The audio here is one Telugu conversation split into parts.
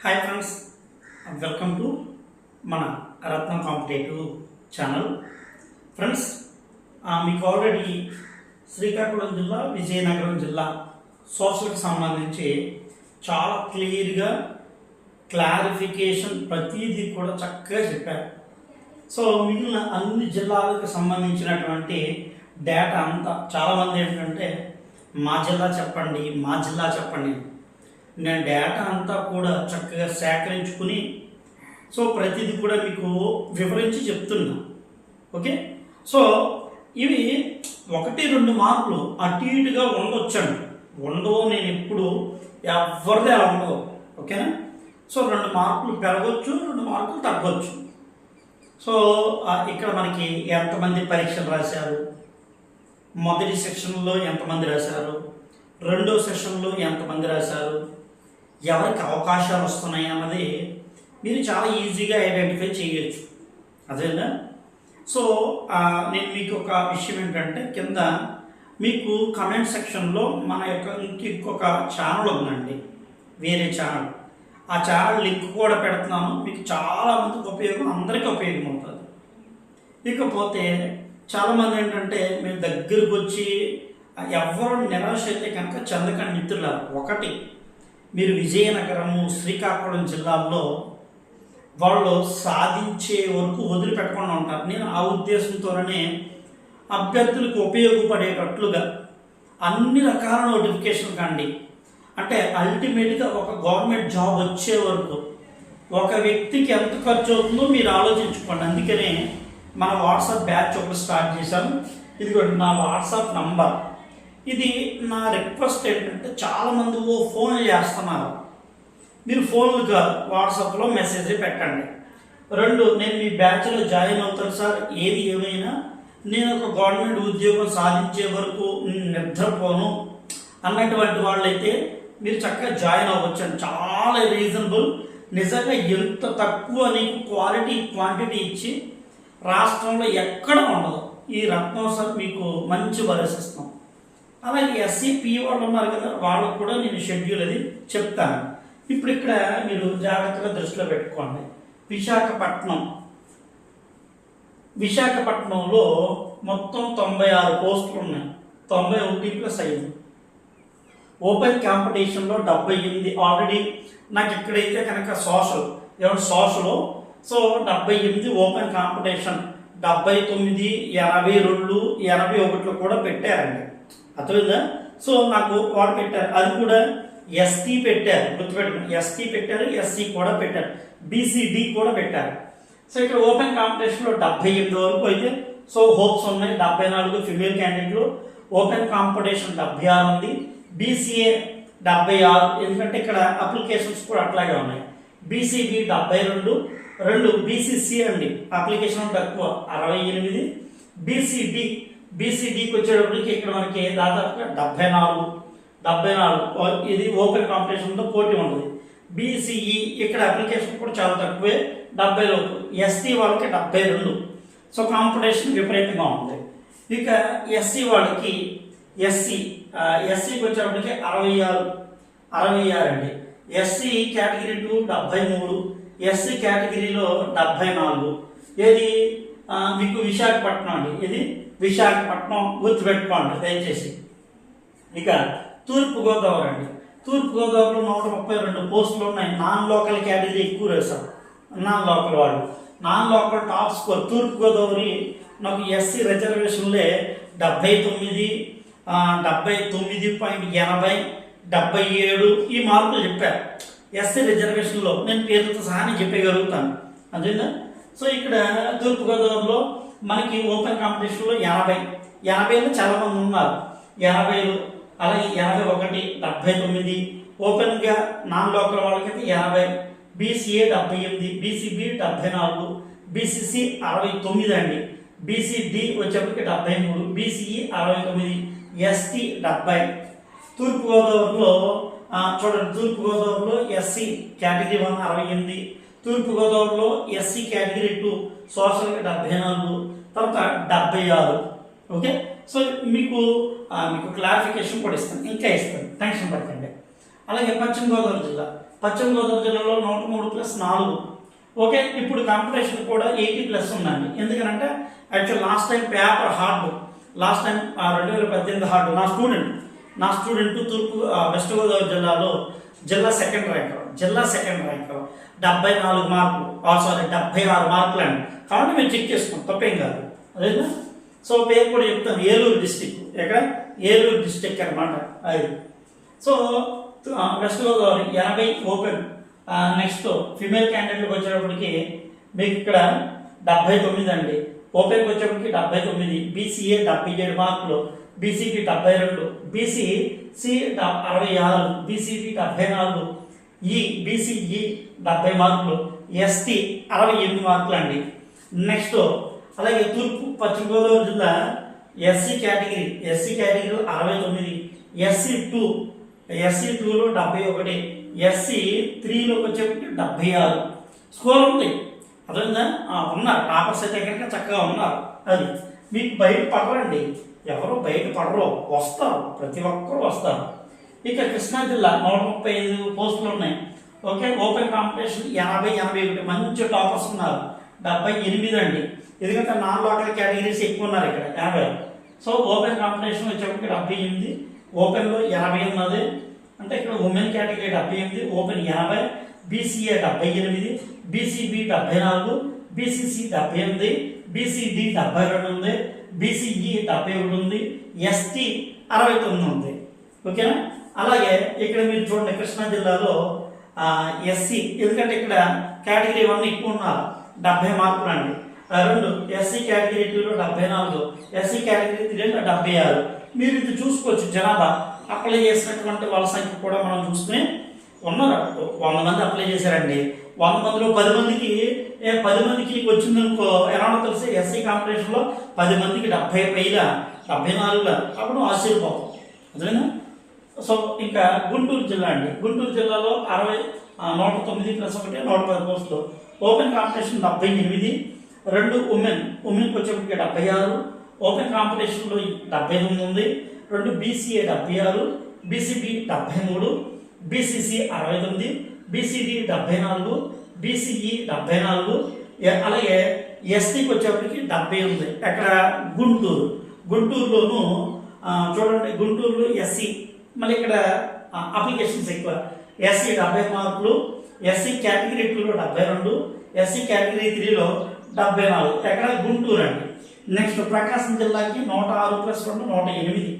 హాయ్ ఫ్రెండ్స్ వెల్కమ్ టు మన రత్నం కాంపిటేటివ్ ఛానల్ ఫ్రెండ్స్ మీకు ఆల్రెడీ శ్రీకాకుళం జిల్లా విజయనగరం జిల్లా సోషల్కి సంబంధించి చాలా క్లియర్గా క్లారిఫికేషన్ ప్రతిదీ కూడా చక్కగా చెప్పారు. సో మిగిలిన అన్ని జిల్లాలకు సంబంధించినటువంటి డేటా అంతా చాలామంది ఏంటంటే మా జిల్లా చెప్పండి మా జిల్లా చెప్పండి. నేను డేటా అంతా కూడా చక్కగా సేకరించుకుని సో ప్రతిదీ కూడా మీకు వివరించి చెప్తున్నా. ఓకే? సో ఇవి ఒకటి రెండు మార్కులు అటు ఇటుగా ఉండొచ్చండి. ఉండవు నేను ఎప్పుడు ఎవరిది అలా ఉండవు. ఓకేనా? సో రెండు మార్కులు పెరగవచ్చు రెండు మార్కులు తగ్గొచ్చు. సో ఇక్కడ మనకి ఎంతమంది పరీక్షలు రాశారు? మొదటి సెక్షన్లో ఎంతమంది రాశారు? రెండో సెషన్లో ఎంతమంది రాశారు? ఎవరికి అవకాశాలు వస్తున్నాయి అన్నది మీరు చాలా ఈజీగా ఐడెంటిఫై చేయొచ్చు. అదేనా? సో నేను మీకు ఒక విషయం ఏంటంటే కింద మీకు కమెంట్ సెక్షన్లో మన యొక్క ఇంకొక ఛానల్ ఉందండి. వేరే ఛానల్ ఆ ఛానల్ లింక్ కూడా పెడుతున్నాను. మీకు చాలా మందికి ఉపయోగం అందరికీ ఉపయోగం ఉంటుంది ఇకపోతే చాలామంది ఏంటంటే మీరు దగ్గరకు వచ్చి ఎవరు నిరాశ అయితే కనుక చందకండి మిత్రుల ఒకటి మీరు విజయనగరము శ్రీకాకుళం జిల్లాల్లో వాళ్ళు సాధించే వరకు వదిలిపెట్టకుండా ఉంటారు. నేను ఆ ఉద్దేశంతోనే అభ్యర్థులకు ఉపయోగపడేటట్లుగా అన్ని రకాల నోటిఫికేషన్ కండి. అంటే అల్టిమేట్గా ఒక గవర్నమెంట్ జాబ్ వచ్చే వరకు ఒక వ్యక్తికి ఎంత ఖర్చు అవుతుందో మీరు ఆలోచించుకోండి. అందుకనే మన వాట్సాప్ బ్యాచ్ ఒకటి స్టార్ట్ చేశాను. ఇదిగోండి నా వాట్సాప్ నంబర్. ఇది నా రిక్వెస్ట్ ఏంటంటే చాలామంది ఓ ఫోన్లు చేస్తున్నారు. మీరు ఫోన్లుగా వాట్సాప్లో మెసేజ్ పెట్టండి. రెండు నేను మీ బ్యాచ్లో జాయిన్ అవుతాను సార్. ఏది ఏమైనా నేను ఒక గవర్నమెంట్ ఉద్యోగం సాధించే వరకు నిద్రపోను. అన్నటువంటి వాళ్ళైతే మీరు చక్కగా జాయిన్ అవ్వచ్చు చాలా రీజనబుల్ నిజంగా ఎంత తక్కువ నీకు క్వాలిటీ క్వాంటిటీ ఇచ్చి రాష్ట్రంలో ఎక్కడ ఉండదు. ఈ రత్నం సార్ మీకు మంచి వరసిస్తాం. అలాగే ఎస్సీపీ వాళ్ళు ఉన్నారు కదా వాళ్ళకు కూడా నేను షెడ్యూల్ అది చెప్తాను. ఇప్పుడు ఇక్కడ మీరు జాగ్రత్తగా దృష్టిలో పెట్టుకోండి. విశాఖపట్నం. విశాఖపట్నంలో మొత్తం తొంభై ఆరు పోస్టులు ఉన్నాయి. తొంభై ఒకటి ప్లస్ ఐదు. ఓపెన్ కాంపిటీషన్లో డెబ్బై ఎనిమిది ఆల్రెడీ నాకు ఇక్కడైతే కనుక సోషల్ ఏమంటే సోషల్ సో డెబ్బై ఎనిమిది ఓపెన్ కాంపిటీషన్ డెబ్బై తొమ్మిది ఎనభై రెండు ఎనభై ఒకటిలో కూడా పెట్టారండి. అర్థమైందా? సో నాకు వాడు పెట్టారు. అది కూడా ఎస్టీ పెట్టారు. గుర్తుపెట్టుకుని ఎస్టీ పెట్టారు ఎస్సీ కూడా పెట్టారు. బీసీడి కూడా పెట్టారు. సో ఇక్కడ ఓపెన్ కాంపిటీషన్లో డెబ్బై ఎనిమిది వరకు అయితే సో హోప్స్ ఉన్నాయి. డెబ్బై నాలుగు ఫిమేల్ క్యాండిడేట్లు ఓపెన్ కాంపిటీషన్ డెబ్బై ఆరు ఉంది. బీసీఏ డెబ్బై ఆరు. ఎందుకంటే ఇక్కడ అప్లికేషన్స్ కూడా అట్లాగే ఉన్నాయి. బీసీబీ డెబ్బై రెండు. రెండు బీసీసీ అండి. అప్లికేషన్ తక్కువ. అరవై ఎనిమిది. బీసీడి బీసీడీకి వచ్చేటప్పటికి ఇక్కడ మనకి దాదాపుగా డెబ్బై నాలుగు డెబ్బై నాలుగు ఇది ఓపెన్ కాంపిటీషన్తో పోటీ ఉంటుంది బీసీఈ ఇక్కడ అప్లికేషన్ కూడా చాలా తక్కువే డెబ్బై లోపు. ఎస్టీ వాళ్ళకి డెబ్బై రెండు. సో కాంపిటీషన్ విపరీతంగా ఉంది ఇక ఎస్సీ వాళ్ళకి ఎస్సీ ఎస్సీకి వచ్చేటప్పటికి అరవై ఆరు అరవై ఆరు అండి. ఎస్సీ కేటగిరీ టూ డెబ్బై మూడు ఎస్సీ కేటగిరీలో డెబ్బై నాలుగు. ఏది మీకు విశాఖపట్నం అండి. ఇది విశాఖపట్నం గుర్తుపెట్టుకోండి దయచేసి. ఇక తూర్పుగోదావరి అండి. తూర్పుగోదావరిలో నూట ముప్పై రెండు పోస్టులు ఉన్నాయి. నాన్ లోకల్ క్యాటగిరీ ఎక్కువ వేశారు నాన్ లోకల్ వాళ్ళు. Non local top score Thurpugodavari నాకు ఎస్సీ రిజర్వేషన్లే డెబ్బై తొమ్మిది డెబ్బై తొమ్మిది పాయింట్ ఎనభై డెబ్బై ఏడు ఈ మార్కులు చెప్పారు ఎస్సీ రిజర్వేషన్లో నేను పేరుతో సహా నేను చెప్పగలుగుతాను. అదేనా సో ఇక్కడ తూర్పుగోదావరిలో మనకి ఓపెన్ కాంపిటీషన్లో ఎనభై. ఎనభైలో చాలా మంది ఉన్నారు. ఎనభైలు అలాగే ఎనభై ఒకటి డెబ్బై తొమ్మిది ఓపెన్గా నాన్ లోకల్ వాళ్ళకైతే ఎనభై బీసీఏ డెబ్బై ఎనిమిది బీసీబీ డెబ్బై నాలుగు బీసీసీ అరవై తొమ్మిది అండి. బీసీడి వచ్చేప్పటికి డెబ్బై మూడు బీసీఈ అరవై తొమ్మిది ఎస్టీ డెబ్బై. తూర్పుగోదావరిలో చూడండి తూర్పుగోదావరిలో ఎస్సీ కేటగిరీ వన్ అరవై ఎనిమిది తూర్పుగోదావరిలో ఎస్సీ కేటగిరీ టూ సోషల్ డెబ్బై నాలుగు తర్వాత డెబ్బై ఆరు. ఓకే సో మీకు మీకు క్లారిఫికేషన్ కూడా ఇస్తాను. ఇంకా ఇస్తాను. టెన్షన్ పడకండి. అలాగే పశ్చిమ గోదావరి జిల్లా. పశ్చిమ గోదావరి జిల్లాలో నూట మూడు ప్లస్ నాలుగు. ఓకే ఇప్పుడు కాంపిటీషన్ కూడా ఎయిటీ ప్లస్ ఉందండి. ఎందుకనంటే actual last time paper hard last time రెండు వేల పద్దెనిమిది హార్డ్ నా స్టూడెంట్ నా స్టూడెంట్ తూర్పు వెస్ట్ గోదావరి జిల్లాలో జిల్లా సెకండ్ ర్యాంకర్ జిల్లా సెకండ్ ర్యాంకర్ డెబ్బై నాలుగు మార్కులు. సారీ డెబ్బై ఆరు మార్కులు అండి. కాబట్టి మీరు చెక్ చేసుకోండి. తప్పేం కాదు. అదేనా? సో పేరు కూడా చెప్తాను. ఏలూరు డిస్టిక్. ఎక్కడ ఏలూరు డిస్టిక్ అనమాట అది సో వెస్ట్ గోదావరి ఎనభై ఓపెన్. నెక్స్ట్ ఫిమేల్ క్యాండిడేట్కి వచ్చేటప్పటికి మీకు ఇక్కడ డెబ్బై తొమ్మిది అండి. ఓపెన్ క్వశ్చన్కి డెబ్బై తొమ్మిది బీసీఏ డెబ్బై ఏడు మార్కులు బీసీకి డెబ్బై రెండు బీసీ సి అరవై ఆరు బీసీకి డెబ్బై నాలుగు e, ఈ బీసీఈ డెబ్బై మార్కులు ఎస్టీ అరవై ఎనిమిది మార్కులు అండి నెక్స్ట్ అలాగే తూర్పు పశ్చిమ గోదావరి జిల్లా ఎస్సీ కేటగిరీ ఎస్సీ కేటగిరీలో అరవై తొమ్మిది ఎస్సీ టూ ఎస్సీ టూలో డెబ్బై ఒకటి ఎస్సీ త్రీలోకి వచ్చేప్పటికి డెబ్బై ఆరు. స్కోర్ ఉంది. అర్థమైందా? ఉన్నారు. టాపర్స్ అయితే కనుక చక్కగా ఉన్నారు. అది మీకు బయట పడరండి. ఎవరు బయట పడరు. వస్తారు. ప్రతి ఒక్కరు వస్తారు. ఇక కృష్ణా జిల్లా నూట ముప్పై ఐదు పోస్టులు ఉన్నాయి. ఓకే ఓపెన్ కాంపిటీషన్ ఎనభై ఎనభై ఒకటి. మంచి టాపర్స్ ఉన్నారు. డెబ్బై ఎనిమిది అండి. ఎందుకంటే నాన్ లోకల్ కేటగిరీస్ ఎక్కువ ఉన్నారు ఇక్కడ. యాభై. సో ఓపెన్ కాంపిటీషన్ వచ్చేప్పటికి డెబ్బై ఎనిమిది. ఓపెన్లో ఎనభై ఉన్నది అంటే ఇక్కడ ఉమెన్ కేటగిరీ డెబ్బై ఎనిమిది. ఓపెన్ ఎనభై. బీసీఏ డెబ్బై ఎనిమిది బీసీబీ డెబ్బై నాలుగు బీసీసీ డెబ్బై ఎనిమిది బీసీడి డెబ్బై రెండు ఉంది బీసీఈ డెబ్బై ఒకటి ఉంది ఎస్టీ అరవై తొమ్మిది ఉంది. ఓకేనా? అలాగే ఇక్కడ మీరు చూడండి కృష్ణా జిల్లాలో ఎస్సీ ఎందుకంటే ఇక్కడ కేటగిరీ వన్ ఎక్కువ ఉన్నారు డెబ్బై మార్కులు అండి. ఆ రెండు ఎస్సీ కేటగిరీ టూలో డెబ్బై నాలుగు ఎస్సీ కేటగిరీ త్రీలో డెబ్బై ఆరు. మీరు ఇది చూసుకోవచ్చు జనాభా. అప్లై చేసినటువంటి వాళ్ళ సంఖ్య కూడా మనం చూసుకుని ఉన్నారు వంద మంది అప్లై చేశారండి. వంద మందిలో పది మందికి పది మందికి వచ్చిందనుకో ఎలా తెలిసి? ఎస్సీ కాంపిటీషన్లో పది మందికి డెబ్బై పైల డెబ్బై నాలుగుల. అప్పుడు ఆశ్చర్యపోతాం. అదేనా సో ఇంకా గుంటూరు జిల్లా అండి. గుంటూరు జిల్లాలో అరవై నూట తొమ్మిది ప్లస్ ఒకటి నూట పది పోస్టులు. ఓపెన్ కాంపిటీషన్ డెబ్బై ఎనిమిది రెండు ఉమెన్ ఉమెన్కి వచ్చేప్పటికి డెబ్బై ఆరు. ఓపెన్ కాంపిటీషన్లో డెబ్బై తొమ్మిది ఉంది. రెండు బీసీఏ డెబ్బై ఆరు బీసీబీ డెబ్బై మూడు. బీసీసీ అరవై తొమ్మిది బీసీడి డెబ్బై నాలుగు బీసీఈ డెబ్బై నాలుగు అలాగే ఎస్టీకి వచ్చేప్పటికి డెబ్బై ఉంది అక్కడ గుంటూరు. గుంటూరులోను చూడండి గుంటూరులో ఎస్సీ మళ్ళీ ఇక్కడ అప్లికేషన్స్ ఎక్కువ. ఎస్సీ డెబ్బై మార్కులు ఎస్సీ కేటగిరీ టూలో డెబ్బై రెండు ఎస్సీ కేటగిరీ త్రీలో డెబ్బై నాలుగు. ఎక్కడ? గుంటూరు అండి. నెక్స్ట్ ప్రకాశం జిల్లాకి నూట ఆరు ప్లస్ రెండు నూట ఎనిమిది.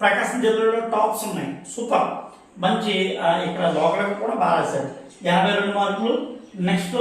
ప్రకాశం జిల్లాలో టాప్స్ ఉన్నాయి. సూపర్. మంచి ఇక్కడ లోకల్ కూడా బాగా రాశారు. యాభై రెండు మార్కులు. నెక్స్ట్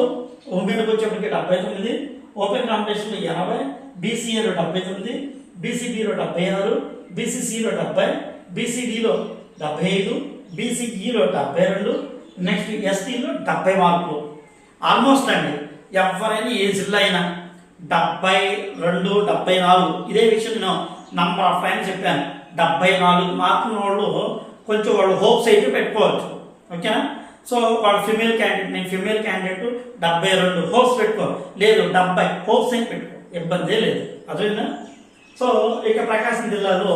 ఉమెన్కి వచ్చేప్పటికి డెబ్బై తొమ్మిది. ఓపెన్ కాంపిటీషన్లో ఎనభై. బీసీఏలో డెబ్బై తొమ్మిది. బీసీబీలో డెబ్బై ఆరు. బీసీసీలో డెబ్బై. బీసీడీలో డెబ్బై ఐదు. బీసీఈలో డెబ్బై రెండు. నెక్స్ట్ ఎస్టీలో డెబ్బై మార్కులు. ఆల్మోస్ట్ అండి ఎవరైనా ఏ జిల్లా అయినా డెబ్బై రెండు డెబ్బై నాలుగు. ఇదే విషయం నేను నంబర్ ఆఫ్ టైం చెప్పాను. డెబ్బై నాలుగు మార్కుల వాళ్ళు కొంచెం వాళ్ళు హోప్స్ అయితే పెట్టుకోవచ్చు. ఓకేనా? సో వాళ్ళు ఫిమేల్ క్యాండిడేట్ నేను ఫిమేల్ క్యాండిడేట్ డెబ్బై రెండు హోప్స్ పెట్టుకో లేదు డెబ్బై హోప్స్ అని పెట్టుకో ఇబ్బందే లేదు. అదేనా సో ఇక ప్రకాశం జిల్లాలో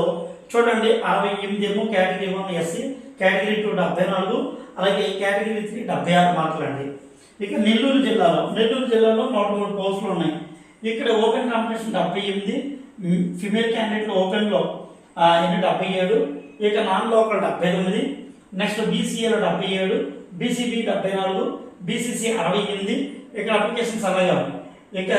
చూడండి అరవై ఎనిమిది ఏమో category one SC category two డెబ్బై నాలుగు అలాగే కేటగిరీ త్రీ డెబ్బై ఆరు మార్కులు అండి. ఇక నెల్లూరు జిల్లాలో నెల్లూరు జిల్లాలో నూట మూడు పోస్టులు ఉన్నాయి. ఇక్కడ ఓపెన్ కాంపిటీషన్ డెబ్బై ఎనిమిది ఫిమేల్ క్యాండిడేట్లు ఓపెన్లో ఎన్ని డెబ్బై ఏడు. ఇక నాన్ లోకల్ డెబ్బై తొమ్మిది. నెక్స్ట్ బీసీఏలో డెబ్బై ఏడు. బీసీబీ డెబ్బై నాలుగు. బీసీసీ అరవై ఎనిమిది. ఇక్కడ అప్లికేషన్స్ అలాగే ఉన్నాయి ఇక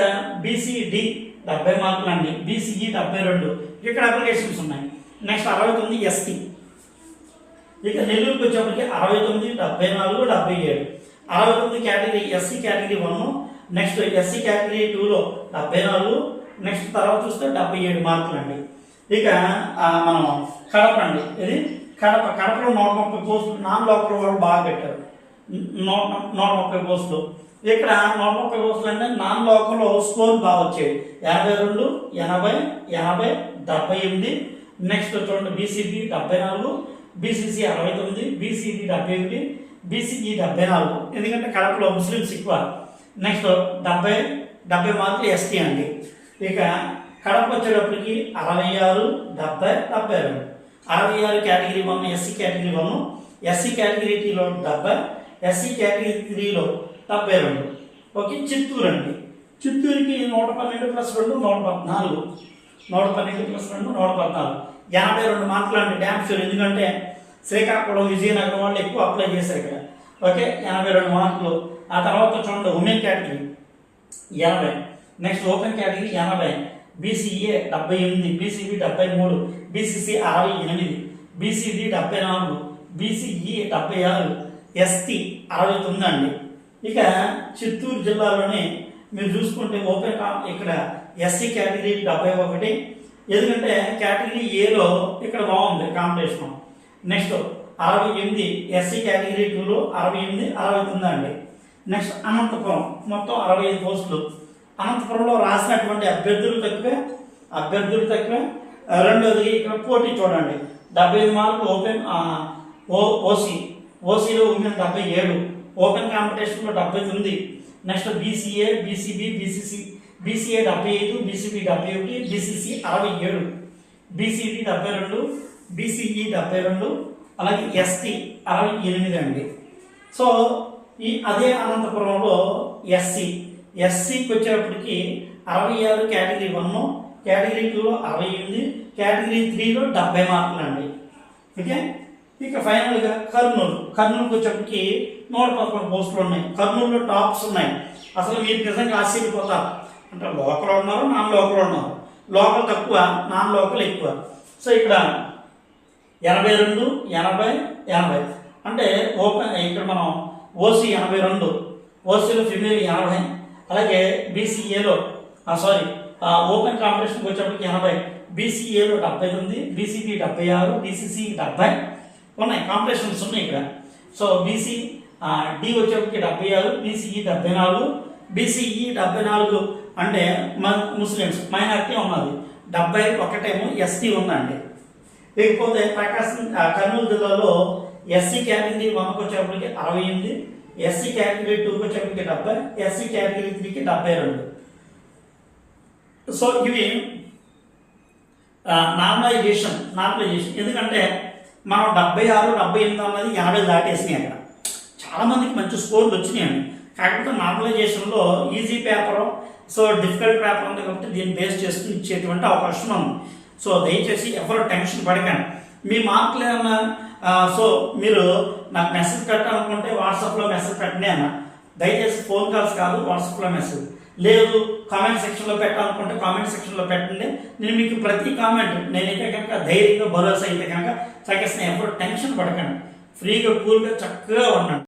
బీసీడి డెబ్బై మార్కులు అండి. బీసీఈ డెబ్బై రెండు. ఇక్కడ అప్లికేషన్స్ ఉన్నాయి. నెక్స్ట్ అరవై తొమ్మిది ఎస్టీ. ఇక నెల్లూరుకి వచ్చేప్పటికి అరవై తొమ్మిది డెబ్బై నాలుగు డెబ్బై ఏడు. అరవై తొమ్మిది category SC category one. Next SC category టూలో డెబ్బై నాలుగు. నెక్స్ట్ తర్వాత చూస్తే డెబ్బై ఏడు మార్కులు అండి. ఇక మనం కడప అండి. ఇది కడప కడపలో నూట ముప్పై పోస్టులు నాన్ లోకల్ వాళ్ళు బాగా పెట్టారు. నూట నూట ముప్పై పోస్టులు. ఇక్కడ నూట ముప్పై పోస్టులు అంటే నాన్ లోకల్ స్కోర్ బాగా వచ్చాయి యాభై రెండు ఎనభై ఎనభై డెబ్బై ఎనిమిది. నెక్స్ట్ చూడండి బీసీబీ డెబ్బై నాలుగు బీసీసీ అరవై తొమ్మిది బీసీబీ డెబ్బై ఒకటి బీసీఈ డెబ్బై నాలుగు. ఎందుకంటే కడపలో ముస్లిమ్స్ ఎక్కువ. నెక్స్ట్ డెబ్బై డెబ్బై మార్కులు ఎస్టీ అండి. ఇక కడప వచ్చేటప్పటికి అరవై ఆరు డెబ్బై డెబ్బై రెండు. అరవై ఆరు category one SC category one SC category టీలో డెబ్బై ఎస్సీ కేటగిరీ త్రీలో డెబ్బై రెండు. ఓకే చిత్తూరు అండి. చిత్తూరుకి నూట పన్నెండు ప్లస్ రెండు నూట పద్నాలుగు. నూట పన్నెండు ప్లస్ రెండు నూట పద్నాలుగు. ఎనభై రెండు మార్కులు అండి డ్యామ్ షూర్ ఎందుకంటే శ్రీకాకుళం విజయనగరం వాళ్ళు ఎక్కువ అప్లై చేశారు ఇక్కడ. ఓకే ఎనభై రెండు మార్కులు. ఆ తర్వాత చూడండి ఉమెన్ కేటగిరీ ఎనభై. నెక్స్ట్ ఓపెన్ కేటగిరీ ఎనభై. బీసీఏ డెబ్బై ఎనిమిది బీసీబీ డెబ్బై మూడు బీసీసీ అరవై ఎనిమిది బీసీడీ డెబ్బై నాలుగు బీసీఈ డెబ్బై ఆరు ఎస్టీ అరవై తొమ్మిది అండి. ఇక చిత్తూరు జిల్లాలోనే మీరు చూసుకుంటే ఓపెన్ ఇక్కడ ఎస్సీ కేటగిరీ డెబ్బై ఒకటి ఎందుకంటే కేటగిరీ ఏలో ఇక్కడ బాగుంది కాంపిటీషన్. నెక్స్ట్ అరవై ఎనిమిది ఎస్సీ కేటగిరీ టూలో అరవై ఎనిమిది అరవై తొమ్మిది అండి. నెక్స్ట్ అనంతపురం మొత్తం అరవై ఐదు పోస్టులు. అనంతపురంలో రాసినటువంటి అభ్యర్థులు తక్కువే అభ్యర్థులు తక్కువే. రెండోది ఇక్కడ పోటీ చూడండి. డెబ్బై ఐదు మార్కులు ఓపెన్ ఓ ఓసీ. ఓసీలో ఉమెన్ డెబ్బై ఏడు. ఓపెన్ కాంపిటీషన్లో డెబ్బై తొమ్మిది. Next BCA BCB BCC. BCA డెబ్బై ఐదు బీసీబీ డెబ్బై ఒకటి బీసీసీ అరవై ఏడు. బీసీబీ డెబ్బై రెండు బీసీఈ డెబ్బై రెండు అలాగే ఎస్టీ అరవై ఎనిమిది అండి. సో ఈ అదే అనంతపురంలో ఎస్సీ. ఎస్సీకి వచ్చేటప్పటికి అరవై ఆరు కేటగిరీ వన్ కేటగిరీ టూలో అరవై ఎనిమిది కేటగిరీ త్రీలో డెబ్బై మార్కులు అండి. ఓకే? ఇక ఫైనల్గా కర్నూలు. కర్నూలుకి వచ్చేప్పటికి నూట పదకొండు పోస్టులు ఉన్నాయి. కర్నూలులో టాప్స్ ఉన్నాయి. అసలు మీరు నిజంగా ఆశ్చర్యపోతారు. అంటే లోకల్ ఉన్నారు నాన్ లోకల్ ఉన్నారు. లోకల్ తక్కువ నాన్ లోకల్ ఎక్కువ. సో ఇక్కడ ఎనభై రెండు ఎనభై ఎనభై. అంటే ఓపెన్ ఇక్కడ మనం ఓసీ ఎనభై రెండు ఓసీలో ఫిమేల్ ఎనభై అలాగే బీసీఏలో సారీ ఓపెన్ కాంపిటీషన్కి వచ్చేప్పటికి ఎనభై. బీసీఏలో డెబ్బై తొమ్మిది బీసీబీ డెబ్బై ఆరు బీసీసీ డెబ్బై. ఉన్నాయి కాంపిటీషన్స్ ఉన్నాయి ఇక్కడ. సో బీసీ డి వచ్చేప్పటికి డెబ్బై ఆరు బీసీఈ డెబ్బై నాలుగు. బీసీఈ డెబ్బై నాలుగు అంటే మ- ముస్లిమ్స్ మైనారిటీ ఉన్నది. డెబ్బై ఒకటేమో ఎస్టీ ఉందండి. లేకపోతే ప్రకాశం కర్నూలు జిల్లాలో ఎస్సీ కేటగిరీ వన్కి వచ్చేప్పటికి అరవై ఎనిమిది ఎస్సీ కేటగిరీ టూకి వచ్చేప్పటికి డెబ్బై ఎస్సీ కేటగిరీ త్రీకి డెబ్బై రెండు. సో ఇవి నార్మలైజేషన్ నార్మలైజేషన్ ఎందుకంటే మనం డెబ్బై ఆరు డెబ్బై ఎనిమిది అన్నది యాభై దాటేసినాయి అక్కడ. చాలామందికి మంచి స్కోర్లు వచ్చినాయండి కాకపోతే నార్మలైజేషన్లో easy paper so difficult paper ఉంది కాబట్టి దీన్ని బేస్ చేసుకుని ఇచ్చేటువంటి అవకాశం ఉంది. సో దయచేసి ఎవరు టెన్షన్ పడకండి. మీ మార్కులు ఏమన్నా సో మీరు నాకు మెసేజ్ పెట్టాలనుకుంటే వాట్సాప్లో మెసేజ్ పెట్టండి అన్న. దయచేసి ఫోన్ కాల్స్ కాదు వాట్సాప్లో మెసేజ్ లేదు కామెంట్ సెక్షన్లో పెట్టాలనుకుంటే కామెంట్ సెక్షన్లో పెట్టండి. నేను మీకు ప్రతి కామెంట్ నేనైతే కనుక ధైర్యంగా భరోసా అయితే కనుక చక్కసిన ఎప్పుడు టెన్షన్ పడకండి. ఫ్రీగా కూల్గా చక్కగా ఉండండి.